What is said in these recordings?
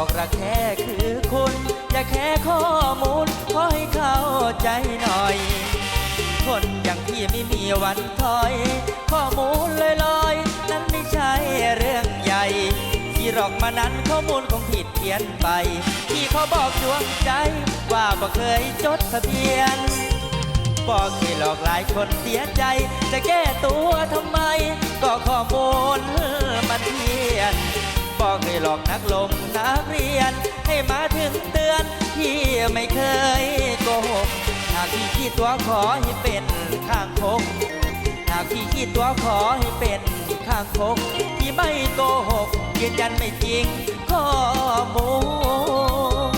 อกระแคะคือคนอย่าแค่ข้อมูลขอให้เข้าใจหน่อย คนอย่างพี่ไม่มีวันถอย ข้อมูลลอยๆ นั้นไม่ใช่เรื่องใหญ่ ที่หรอกมานั้นข้อมูลคงผิดเพี้ยนไปที่เขาบอกดวงใจ ว่าบ่เคยจดทะเบียน บอกเคยหลอกหลายคนเสียใจ จะแก้ตัวทำไม มาถึงเตือน พี่ไม่เคยโกหกหากพี่คิดตัวขอให้เป็นข้างคกหากพี่คิดตัวขอให้เป็นข้างคกที่ไม่โกหกยืนยันไม่จริงข้อมูล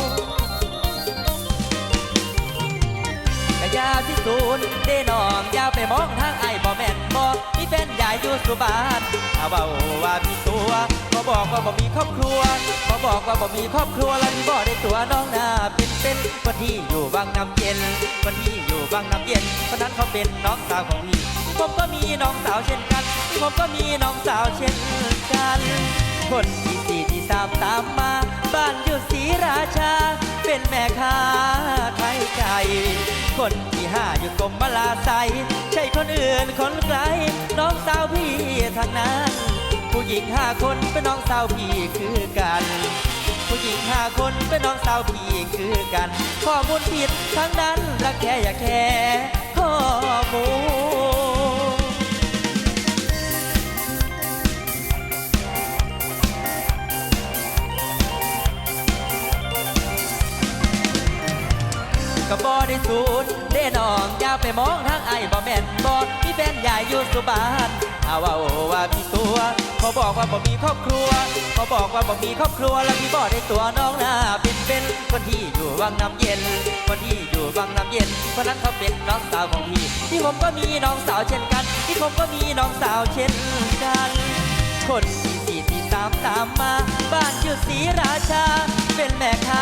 กะยาที่ศูนย์ได้นองยาไปมองทางไอ้บ่แม่นบ่มีแฟนใหญ่อยู่สุบานถ้าเบาว่ามีตัว บอกว่าบ่มีครอบครัวบ่บอกว่าบ่มีครอบครัวแล้วที่บ่ได้ตัวน้องหน้าเป็นเป็นคนที่อยู่บางน้ำเย็นคนที่อยู่บางน้ำเย็นคนนั้นเขาเป็นน้องสาวของพี่ผมก็มีน้องสาวเช่นกันผมก็มีน้องสาวเช่นกัน คนที่สี่ที่สามตามมา บ้านอยู่ศรีราชา เป็นแม่ค้าขายไก่คนที่ห้าอยู่กรมมาลาไซใช่คนอื่นคนไกลน้องสาวพี่ทางนั้น ผู้หญิงห้าคนเป็นน้องสาวพี่คือกัน ผู้หญิงห้าคนเป็นน้องสาวพี่คือกัน ข้อมูลผิดทั้งนั้นรักแค่อย่าแค่ข้อมูลก็บ่ได้สูญได้น้องอย่าไปมองทางไอ้บ่แม่นบ่ อยู่สุบานถ้าว่าว่ามีตัวเขาบอกว่าบ่มีครอบครัว เขาบอกว่าบ่มีครอบครัวแล้วพี่บ่ได้ตัวน้องหน้าเป็นเป็นคนที่อยู่วังน้ำเย็น คนที่อยู่วังน้ำเย็นคนนั้นเขาเป็นน้องสาวของพี่ที่ผมก็มีน้องสาวเช่นกันที่ผมก็มีน้องสาวเช่นกัน คนที่สี่ที่สามตามมา บ้านอยู่ศรีราชา เป็นแม่ค้า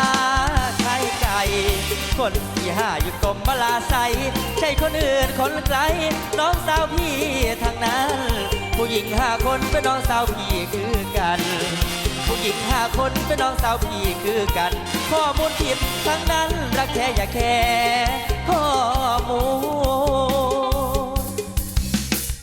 คนที่ห้าอยู่กรมบลาใสใช่คนอื่นคนไกลน้องสาวพี่ทางนั้น ผู้หญิงห้าคนเป็นน้องสาวพี่คือกัน ผู้หญิงห้าคนเป็นน้องสาวพี่คือกัน ข้อมูลผิดทั้งนั้นรักแค่อย่าแค่